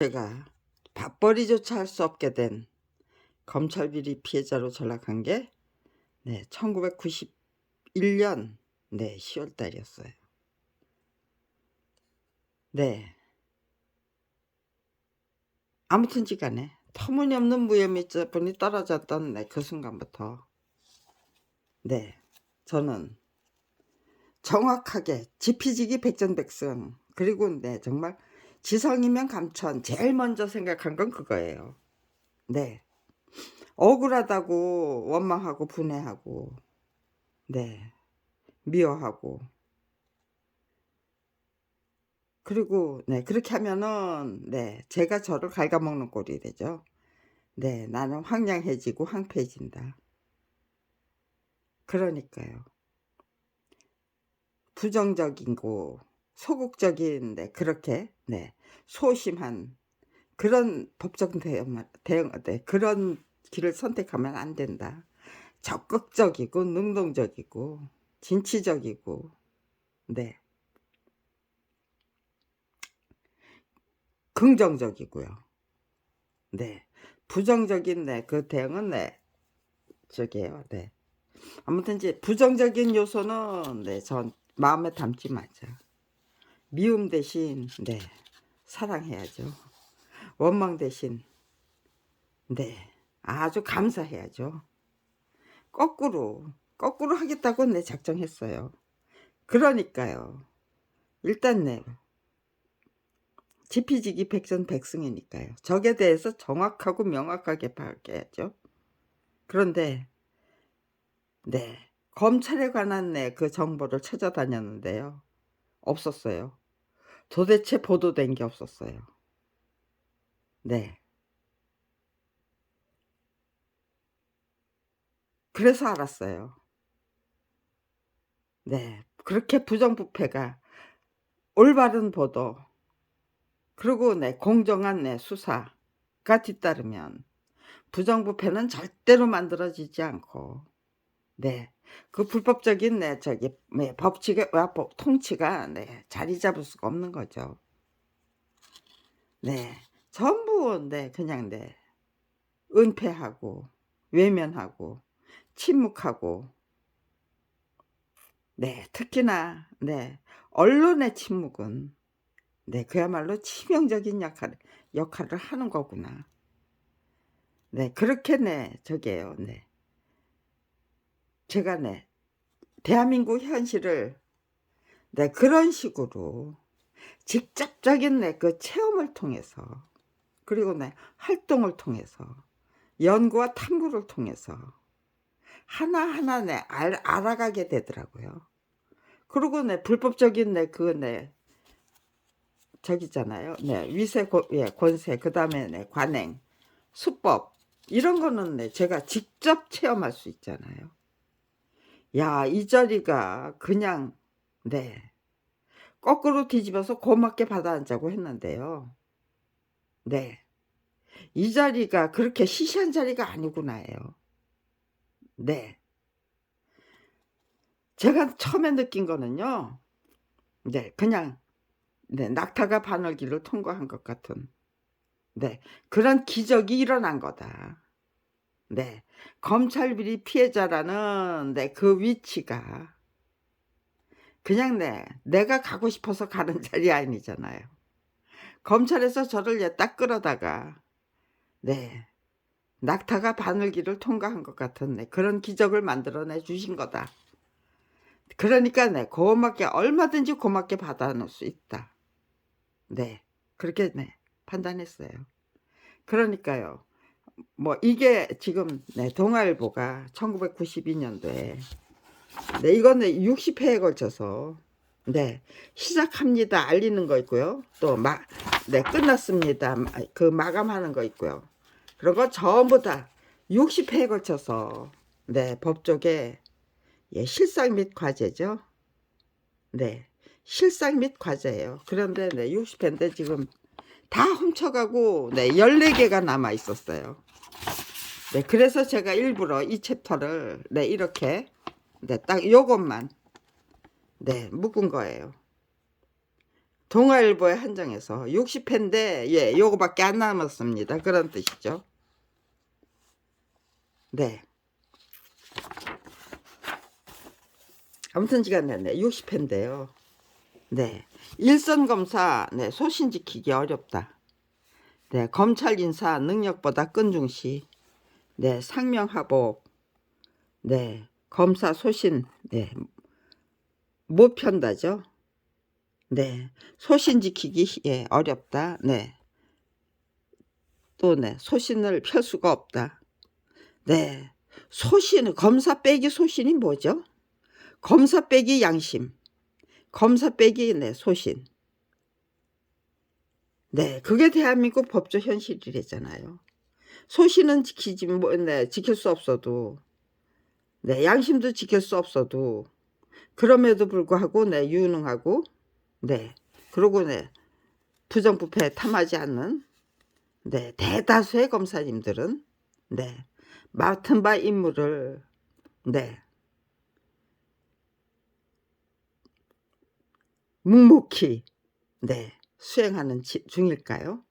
제가 밥벌이조차 할 수 없게 된 검찰 비리 피해자로 전락한 게 네, 1991년 네, 10월 달이었어요. 네. 아무튼지 간에 터무니없는 무혐의죄분이 떨어졌던 네, 그 순간부터 네, 저는 정확하게 지피지기 백전백승 그리고 네, 정말 지성이면 감천 제일 먼저 생각한 건 그거예요. 네. 억울하다고 원망하고 분해하고 네. 미워하고 그리고 네, 그렇게 하면은 네, 제가 저를 갉아먹는 꼴이 되죠. 네, 나는 황량해지고 황폐해진다. 그러니까요. 부정적이고 소극적인 네, 그렇게 네, 소심한 그런 법적 대응, 대응 네, 그런 길을 선택하면 안 된다. 적극적이고 능동적이고 진취적이고 네 긍정적이고요. 네 부정적인 네그 대응은 네 저기에요. 네 아무튼 이제 부정적인 요소는 네전 마음에 담지 마자. 미움 대신 네 사랑해야죠. 원망 대신 네 아주 감사해야죠. 거꾸로 거꾸로 하겠다고 내 작정했어요. 그러니까요. 일단 네 지피지기 백전백승이니까요. 적에 대해서 정확하고 명확하게 파악해야죠. 그런데 네 검찰에 관한 네그 정보를 찾아다녔는데요. 없었어요. 도대체 보도된 게 없었어요. 네. 그래서 알았어요. 네. 그렇게 부정부패가 올바른 보도 그리고 네 공정한 네 수사가 뒤따르면 부정부패는 절대로 만들어지지 않고 네. 그 불법적인 네 저기 네, 법칙의 와법 통치가 네 자리 잡을 수가 없는 거죠. 네. 전부 네 그냥 네 은폐하고 외면하고 침묵하고 네 특히나 네 언론의 침묵은 네 그야말로 치명적인 역할 역할을 하는 거구나. 네 그렇게 네 저게요. 네 제가 네 대한민국 현실을 네 그런 식으로 직접적인 네그 체험을 통해서 그리고 네 활동을 통해서 연구와 탐구를 통해서 하나하나 네 알, 알아가게 되더라고요. 그리고 네 불법적인 네그네 저기잖아요. 네 위세 고, 예, 권세 그 다음에 네 관행 수법 이런 거는 네 제가 직접 체험할 수 있잖아요. 야, 이 자리가 그냥 네. 거꾸로 뒤집어서 고맙게 받아 앉자고 했는데요. 네. 이 자리가 그렇게 시시한 자리가 아니구나예요. 네. 제가 처음에 느낀 거는요. 네, 그냥 네, 낙타가 바늘길을 통과한 것 같은 네, 그런 기적이 일어난 거다. 네. 검찰 비리 피해자라는 네, 그 위치가 그냥 네, 내가 가고 싶어서 가는 자리 아니잖아요. 검찰에서 저를 딱 끌어다가 네, 낙타가 바늘길을 통과한 것 같은 네, 그런 기적을 만들어내 주신 거다. 그러니까 네, 고맙게 얼마든지 고맙게 받아놓을 수 있다. 네, 그렇게 네, 판단했어요. 그러니까요. 뭐 이게 지금 네, 동아일보가 1992년도에 네, 이거는 60회에 걸쳐서 네, 시작합니다 알리는 거 있고요. 또막 네, 끝났습니다. 그 마감하는 거 있고요. 그런 거 전부 다 60회에 걸쳐서 네, 법조계 예, 실상 및 과제죠. 네. 실상 및 과제예요. 그런데 네, 60회인데 지금 다 훔쳐가고 네, 14개가 남아 있었어요. 네, 그래서 제가 일부러 이 챕터를 네, 이렇게 네, 딱 요것만 네, 묶은 거예요. 동아일보에 한정해서 60회인데 예, 요거밖에 안 남았습니다. 그런 뜻이죠. 네. 아무튼 시간 내네 60회인데요. 네. 일선 검사 네, 소신 지키기 어렵다. 네, 검찰 인사 능력보다 끈중시. 네, 상명하복. 네, 검사 소신. 네, 못 편다죠. 네, 소신 지키기 예, 어렵다. 네. 또 네, 소신을 펼 수가 없다. 네. 소신 검사 빼기 소신이 뭐죠? 검사 빼기 양심. 검사 빼기 네, 소신. 네, 그게 대한민국 법조 현실이래잖아요. 소신은 지키지 뭐, 네, 지킬 수 없어도, 네, 양심도 지킬 수 없어도, 그럼에도 불구하고, 네, 유능하고, 네, 그러고, 네, 부정부패 탐하지 않는, 네, 대다수의 검사님들은, 네, 맡은 바 임무를, 네, 묵묵히, 네, 수행하는 지- 중일까요?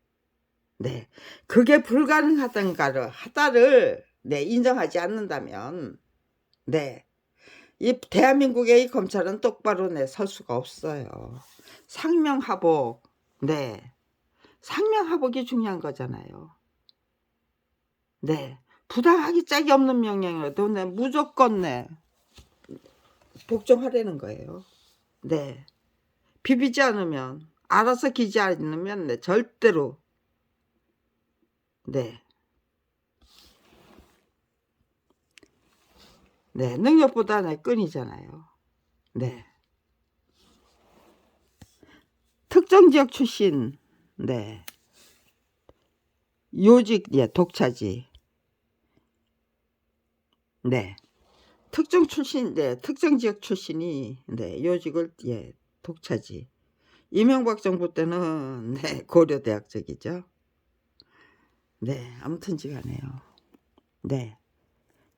네. 그게 불가능하던가를, 하다를, 네, 인정하지 않는다면, 네. 이 대한민국의 이 검찰은 똑바로 네, 설 수가 없어요. 상명하복, 네. 상명하복이 중요한 거잖아요. 네. 부당하기 짝이 없는 명령이라도 네, 무조건 네, 복종하라는 거예요. 네. 비비지 않으면 알아서 기지 않으면 네, 절대로 네. 네, 능력보다 네, 끈이잖아요. 네. 특정 지역 출신, 네. 요직, 예, 독차지. 네. 특정 출신, 네, 특정 지역 출신이, 네, 요직을, 예, 독차지. 이명박 정부 때는, 네, 고려대학 적이죠. 네, 아무튼 지간에요. 네.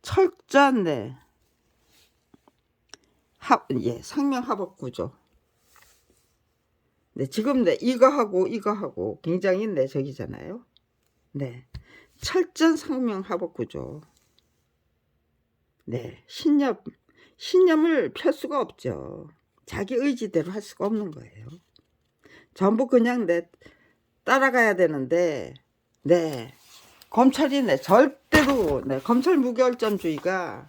철저한 네. 합, 예, 상명하복 구조. 네, 지금 네, 이거 하고 이거 하고 굉장히 네, 저기잖아요. 네. 철저한 상명하복 구조. 네, 신념, 신념을 펼 수가 없죠. 자기 의지대로 할 수가 없는 거예요. 전부 그냥 내 따라가야 되는데, 네. 검찰이 네, 절대로 네, 검찰 무결점주의가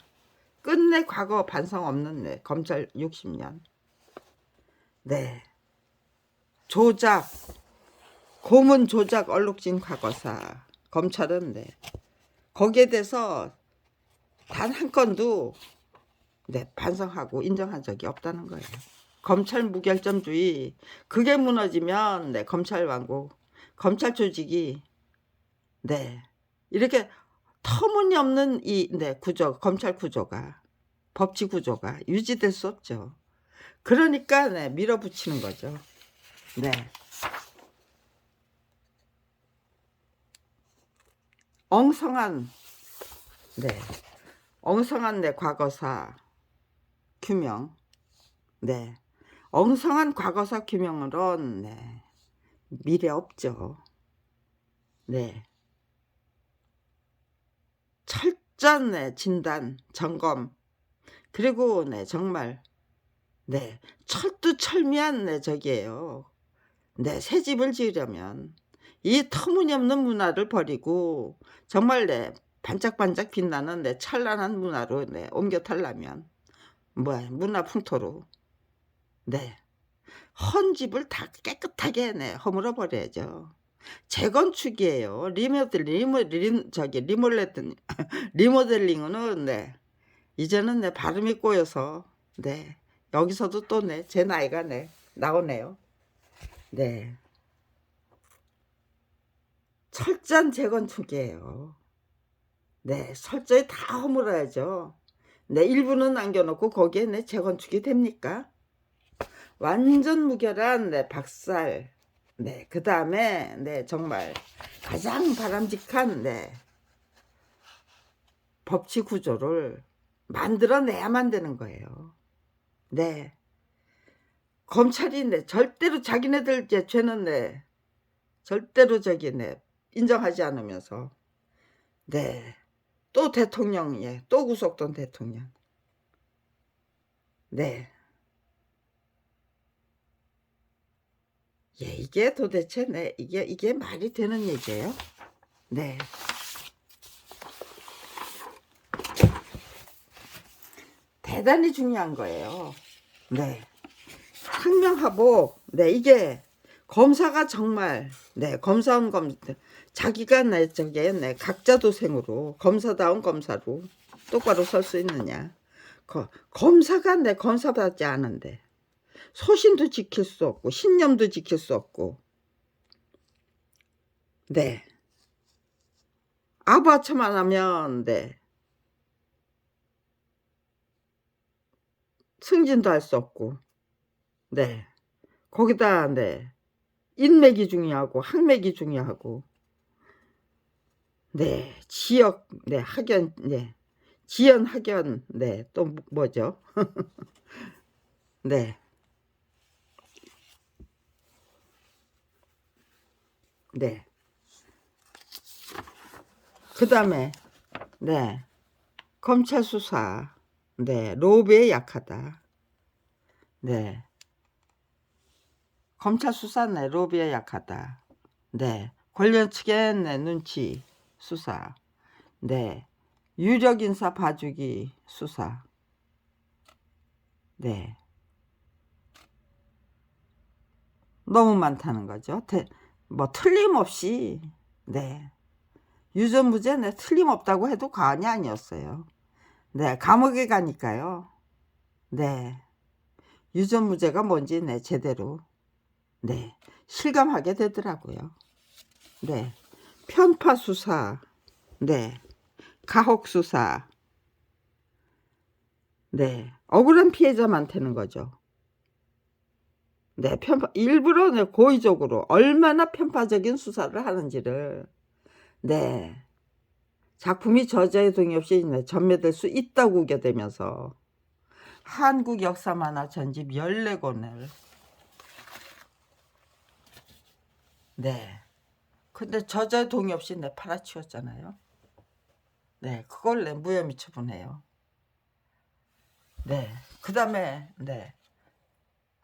끝내 과거 반성 없는 네, 검찰 60년. 네. 조작, 고문 조작 얼룩진 과거사. 검찰은 네. 거기에 대해서 단 한 건도 네, 반성하고 인정한 적이 없다는 거예요. 검찰 무결점주의 그게 무너지면 네, 검찰 왕국, 검찰 조직이 네. 이렇게 터무니없는 이 네, 구조, 검찰 구조가 법치 구조가 유지될 수 없죠. 그러니까 네, 밀어붙이는 거죠. 네. 엉성한 네. 엉성한 네 과거사 규명. 네. 엉성한 과거사 규명으론 네. 미래 없죠. 네. 철저한 네, 진단, 점검, 그리고 네, 정말 네, 철두철미한 네, 저기예요. 네, 새 집을 지으려면 이 터무니없는 문화를 버리고 정말 네, 반짝반짝 빛나는 네, 찬란한 문화로 네, 옮겨 탈라면 뭐야, 문화 풍토로 네, 헌 집을 다 깨끗하게 네, 허물어 버려야죠. 재건축이에요. 리모델 리모 리 저기 리몰레든 리모델링은 네. 이제는 내 발음이 꼬여서 네. 여기서도 또 네. 제 나이가 네. 나오네요. 네. 철저한 재건축이에요. 네. 철저히 다 허물어야죠. 네. 일부는 남겨놓고 거기에 네. 재건축이 됩니까? 완전 무결한 네. 박살 네, 그 다음에, 네, 정말 가장 바람직한, 네, 법치 구조를 만들어내야만 되는 거예요. 네. 검찰이 네 절대로 자기네들 이제 죄는 네 절대로 저기 네 인정하지 않으면서 네 또 대통령 예 또 구속된 대통령 네. 예, 이게 도대체 네 이게 이게 말이 되는 얘기예요? 네. 대단히 중요한 거예요. 네. 상명하복. 네, 이게 검사가 정말 네, 검사원 검 자기가 네 저게 네 각자 도생으로 검사다운 검사로 똑바로 설 수 있느냐? 거, 검사가 내 검사받지 않은데 소신도 지킬 수 없고 신념도 지킬 수 없고. 네. 아부아처만 하면 네. 승진도 할 수 없고. 네. 거기다 네. 인맥이 중요하고 학맥이 중요하고. 네. 지역 네. 학연 네. 지연 학연 네. 또 뭐죠? 네 네. 그 다음에, 네. 검찰 수사, 네. 로비에 약하다. 네. 검찰 수사, 네. 로비에 약하다. 네. 관련 측의 네. 눈치 수사, 네. 유력 인사 봐주기 수사, 네. 너무 많다는 거죠. 대, 뭐 틀림없이 네 유전무죄 네 틀림없다고 해도 과언이 아니었어요. 네 감옥에 가니까요. 네 유전무죄가 뭔지 네 제대로 네 실감하게 되더라고요. 네 편파 수사 네 가혹 수사 네 억울한 피해자만 되는 거죠. 네, 편파, 일부러 네, 고의적으로 얼마나 편파적인 수사를 하는지를. 네. 작품이 저자의 동의 없이 네, 전매될 수 있다고 우게 되면서 한국 역사 만화 전집 14권을. 네. 근데 저자의 동의 없이 네 팔아치웠잖아요. 네 그걸 네 무혐의 처분해요. 네그 다음에 네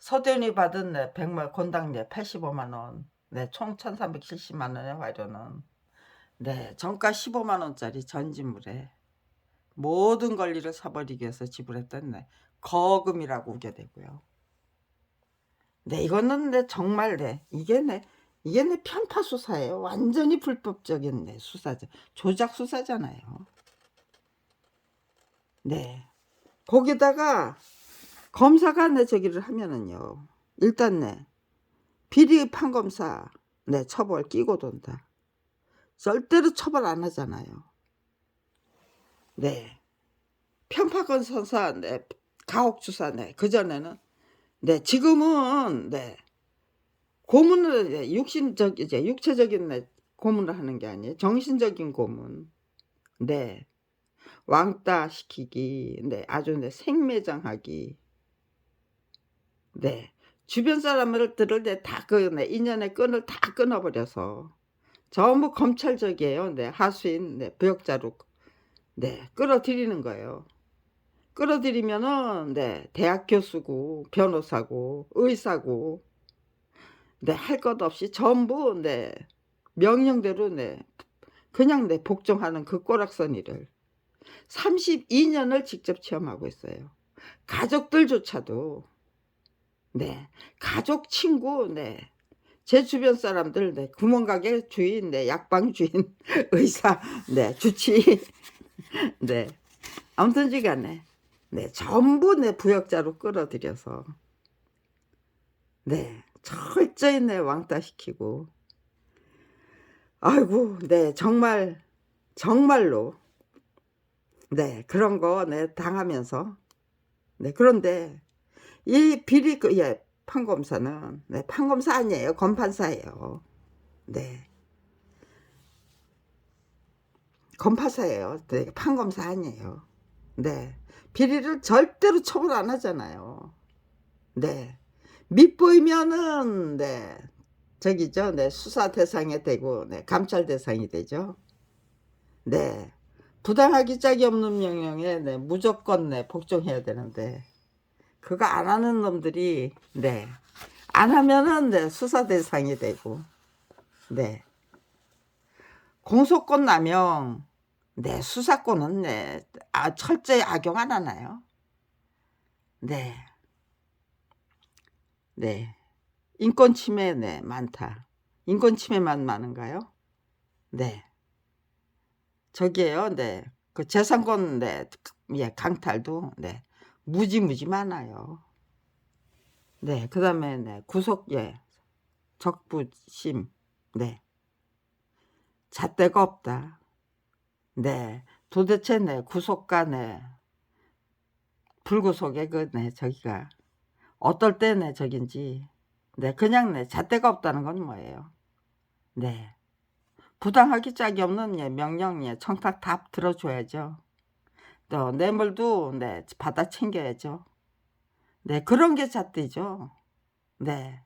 서대원이 받은 네, 100만 권당내 85만 원, 네, 총 1,370만 원의 화료는 네, 정가 15만 원짜리 전지물에 모든 권리를 사버리기 위해서 지불했던 네, 거금이라고 우게 되고요. 네, 이거는 네, 정말 네, 이게 네, 이게 네 편파 수사예요. 완전히 불법적인 네, 수사죠. 조작 수사잖아요. 네, 거기다가 검사가 내 저기를 하면은요. 일단 내 비리 판검사 내 처벌 끼고 돈다. 절대로 처벌 안 하잖아요. 네. 편파건 선사 네 가혹 주사 네 그전에는 네 지금은 네 고문을 이제 육신적 이제 육체적인 네 고문을 하는 게 아니에요. 정신적인 고문. 네. 왕따 시키기. 네. 아주 네 생매장하기. 네. 주변 사람들을 네, 다 그, 네, 인연의 끈을 다 끊어버려서 전부 검찰적이에요. 네, 하수인, 네, 부역자로, 네, 끌어들이는 거예요. 끌어들이면은, 네, 대학 교수고, 변호사고, 의사고, 네, 할 것 없이 전부, 네, 명령대로, 네, 그냥 네, 복종하는 그 꼬락서니를 32년을 직접 체험하고 있어요. 가족들조차도 네. 가족, 친구, 네. 제 주변 사람들, 네. 구멍가게 주인, 네. 약방 주인, 의사, 네. 주치, 네. 아무튼 지 간에, 네. 전부 내 부역자로 끌어들여서, 네. 철저히 내 왕따시키고, 아이고, 네. 정말, 정말로, 네. 그런 거, 네. 당하면서, 네. 그런데, 이 비리 그, 예, 판검사는 네, 판검사 아니에요. 검판사예요. 네. 검파사예요. 네, 판검사 아니에요. 네. 비리를 절대로 처벌 안 하잖아요. 네. 밑보이면은 네 저기죠 네 수사 대상이 되고 네 감찰 대상이 되죠 네 부당하기 짝이 없는 명령에 네 무조건 네 복종해야 되는데 그거 안 하는 놈들이 네 안 하면은 네 수사 대상이 되고 네 공소권 남용 네 수사권은 네 아, 철저히 악용 안 하나요? 네. 네. 인권 침해 네 많다. 인권 침해만 많은가요? 네. 저기에요. 네. 그 재산권 네. 예, 강탈도 네. 무지무지 많아요. 네. 그 다음에 네. 구속 예. 적부심. 네. 잣대가 없다. 네. 도대체 네. 구속과 네. 불구속의 그 네 저기가 어떨 때 네 저긴지 네 그냥 네 잣대가 없다는 건 뭐예요 네 부당하기 짝이 없는 예 명령 예 청탁 답 들어줘야죠 또 뇌물도 네 받아 챙겨야죠. 네 그런 게 잣대죠. 네.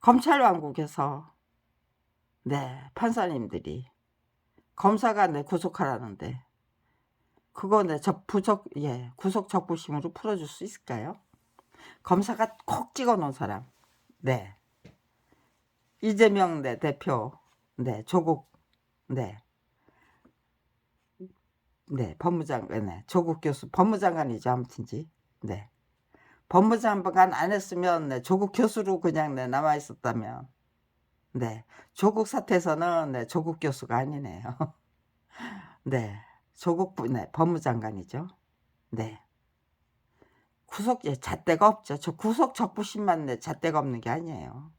검찰 왕국에서 네 판사님들이 검사가 네 구속하라는데 그거 네, 저 부적 예 구속 적부심으로 풀어 줄 수 있을까요? 검사가 콕 찍어 놓은 사람, 네. 이재명 네 대표, 네 조국 네, 네 법무장관, 네 조국 교수 법무장관이죠 아무튼지, 네 법무장관 안 했으면 네, 조국 교수로 그냥 네, 남아 있었다면, 네 조국 사태에서는 네, 조국 교수가 아니네요, 네. 조국 부, 네, 법무장관이죠. 네. 구속 예, 잣대가 없죠. 저 구속 적부심만 네, 잣대가 없는 게 아니에요.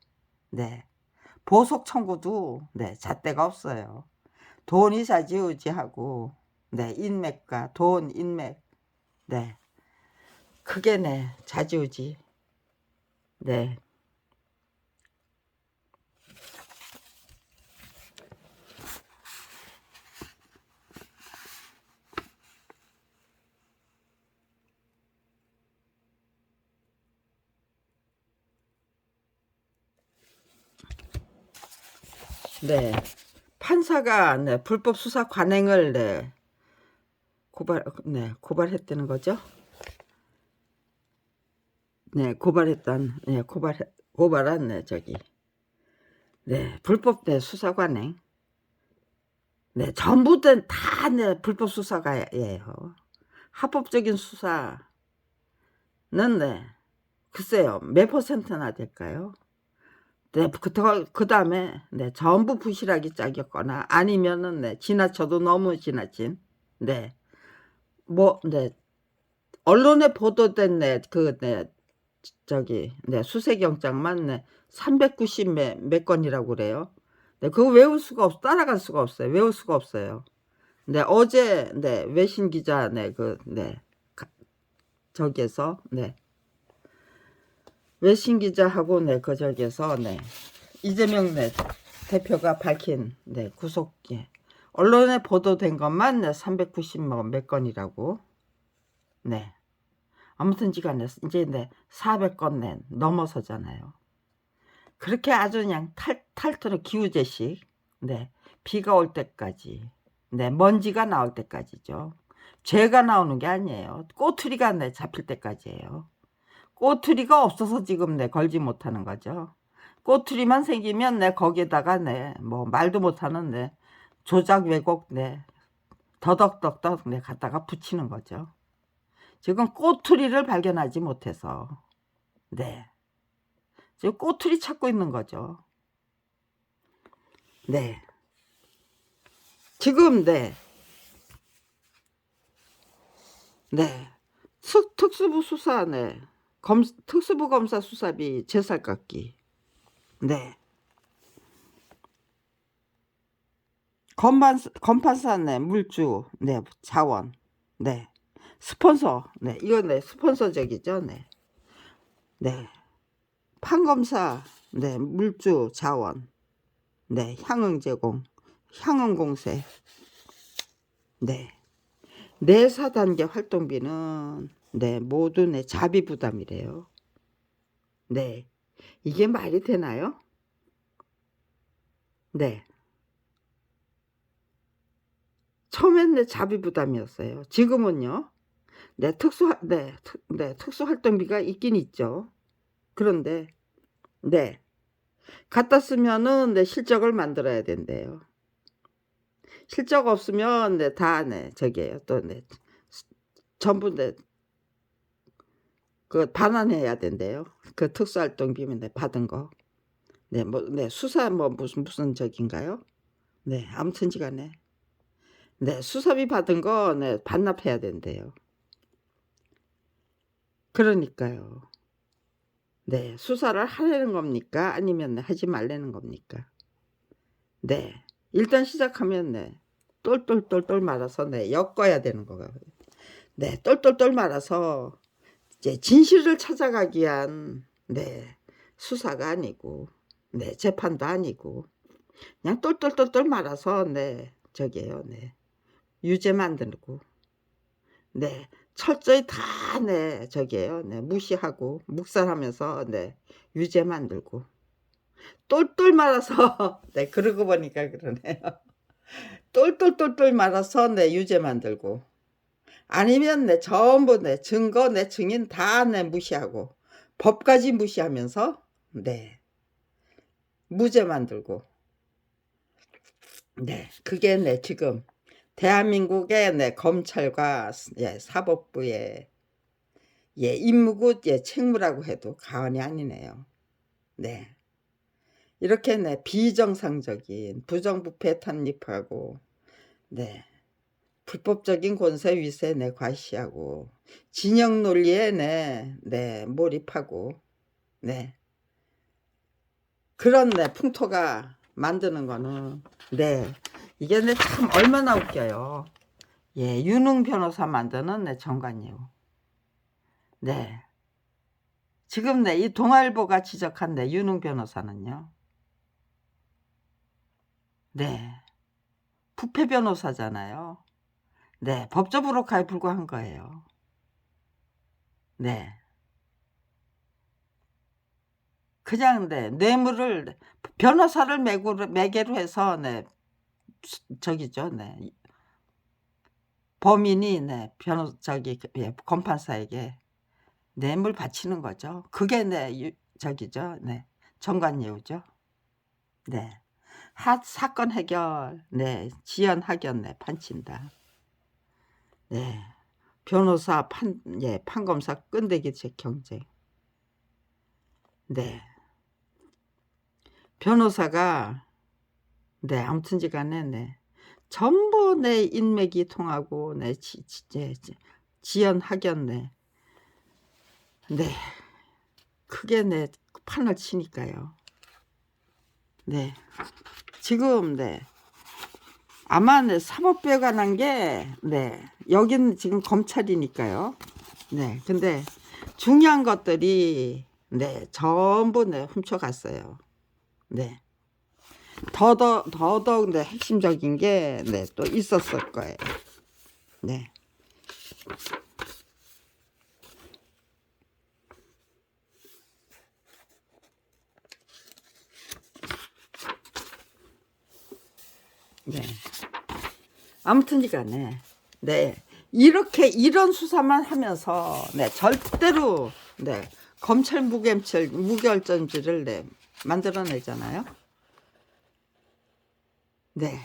네. 보석 청구도 네, 잣대가 없어요. 돈이 좌지우지하고 네, 인맥과 돈, 인맥. 네. 그게 네, 좌지우지. 네. 네. 판사가 네, 불법 수사 관행을 네, 고발 네, 고발했다는 거죠. 네, 고발했던 네, 고발 고발한 네, 저기 네, 불법 네, 수사 관행. 네, 전부 다 네, 불법 수사가예요. 합법적인 수사는 네, 글쎄요, 몇 퍼센트나 될까요? 네, 그, 그 다음에, 네, 전부 부실하게 짜겼거나, 아니면은, 네, 지나쳐도 너무 지나친, 네, 뭐, 네, 언론에 보도된, 네, 그, 네, 저기, 네, 수색영장만, 네, 390 몇, 몇 건이라고 그래요. 네, 그거 외울 수가 없, 따라갈 수가 없어요. 외울 수가 없어요. 네, 어제, 네, 외신 기자, 네, 그, 네, 가, 저기에서, 네, 외신 기자하고 네, 그 저기에서 네, 이재명 네, 대표가 밝힌 네, 구속 예. 언론에 보도된 것만 네, 390몇 몇 건이라고. 네. 아무튼 지간에 이제 네, 400건 네, 넘어서잖아요. 그렇게 아주 그냥 탈, 탈트로 기우제식, 네, 비가 올 때까지, 네, 먼지가 나올 때까지죠. 죄가 나오는 게 아니에요. 꼬투리가 네, 잡힐 때까지예요. 꼬투리가 없어서 지금 내 걸지 못하는 거죠. 꼬투리만 생기면 내 거기에다가 내 뭐 말도 못하는 내 조작 왜곡 내 더덕덕덕 내 갖다가 붙이는 거죠. 지금 꼬투리를 발견하지 못해서 네 지금 꼬투리 찾고 있는 거죠. 네 지금 네 네. 특, 특수부 수사 네 검, 특수부 검사 수사비 제살 깎기. 네. 검판, 검판사, 네, 물주, 네, 자원, 네, 스폰서, 네, 이거 네, 스폰서적이죠, 네, 네, 판검사, 네, 물주, 자원, 네, 향응 제공, 향응 공세, 네, 내사 단계 활동비는 네, 모두 내 자비 부담이래요. 네. 이게 말이 되나요? 네. 처음엔 내 자비 부담이었어요. 지금은요. 네, 특수 네, 특, 네, 특수 활동비가 있긴 있죠. 그런데 네. 갖다 쓰면은 네, 실적을 만들어야 된대요. 실적 없으면 네, 다 네, 저기예요. 또 네. 전부 네. 그 반환해야 된대요. 그 특수활동비면 네, 받은 거. 네, 뭐, 네, 수사 뭐 무슨 무슨 적인가요? 네, 아무튼 지간에 네, 수사비 받은 거 네, 반납해야 된대요. 그러니까요. 네, 수사를 하려는 겁니까? 아니면 네, 하지 말라는 겁니까? 네, 일단 시작하면 네, 똘똘똘똘 말아서 네, 엮어야 되는 거가. 네, 똘똘똘 말아서 이제 진실을 찾아가기 위한 네, 수사가 아니고 네, 재판도 아니고 그냥 똘똘똘똘 말아서 네, 저기예요. 네. 유죄 만들고. 네 철저히 다네 저기예요. 네 무시하고 묵살하면서 네 유죄 만들고. 똘똘 말아서 네 그러고 보니까 그러네요. 똘똘똘똘 말아서 네 유죄 만들고. 아니면 네 전부 네 증거 네 증인 다 네 무시하고 법까지 무시하면서 네 무죄 만들고. 네 그게 네 지금 대한민국의 네, 검찰과 예, 사법부의 예, 임무고 예, 책무라고 해도 과언이 아니네요. 네. 이렇게 네, 비정상적인 부정부패 탄립하고 네. 불법적인 권세 위세 네, 과시하고 진영 논리에 네, 네, 몰입하고 네. 그런 네, 풍토가 만드는 거는 네. 이게 내참 얼마나 웃겨요. 예, 유능 변호사 만드는 내 정관이요. 네. 지금 내 이 동아일보가 지적한 내 유능 변호사는요. 네. 부패 변호사잖아요. 네, 법조부록화에 불과한 거예요. 네. 그냥 네, 뇌물을 변호사를 매개로 해서 네, 저기죠, 네. 범인이 네, 변호 저기 그, 예, 검판사에게 뇌물 바치는 거죠. 그게 네, 유, 저기죠, 네, 정관예우죠. 네, 하, 사건 해결, 네, 지연 확연, 네, 판친다. 네, 변호사 판, 예, 판검사 끈대기 제 경쟁. 네, 변호사가 네, 아무튼지 간에 네. 전부 내 인맥이 통하고 내 지, 지, 지, 지, 지연 학연 네. 네. 크게 내 판을 치니까요. 네. 지금 네. 아마 네, 사법부에 관한 게 네. 여기는 지금 검찰이니까요. 네. 근데 중요한 것들이 네, 전부 네, 훔쳐갔어요. 네. 더더 더더욱 네, 핵심적인 게 네, 또 있었을 거예요. 네. 네. 아무튼간에 네 이렇게 이런 수사만 하면서 네 절대로 네 검찰 무결점 무결점지를 네 만들어내잖아요. 네.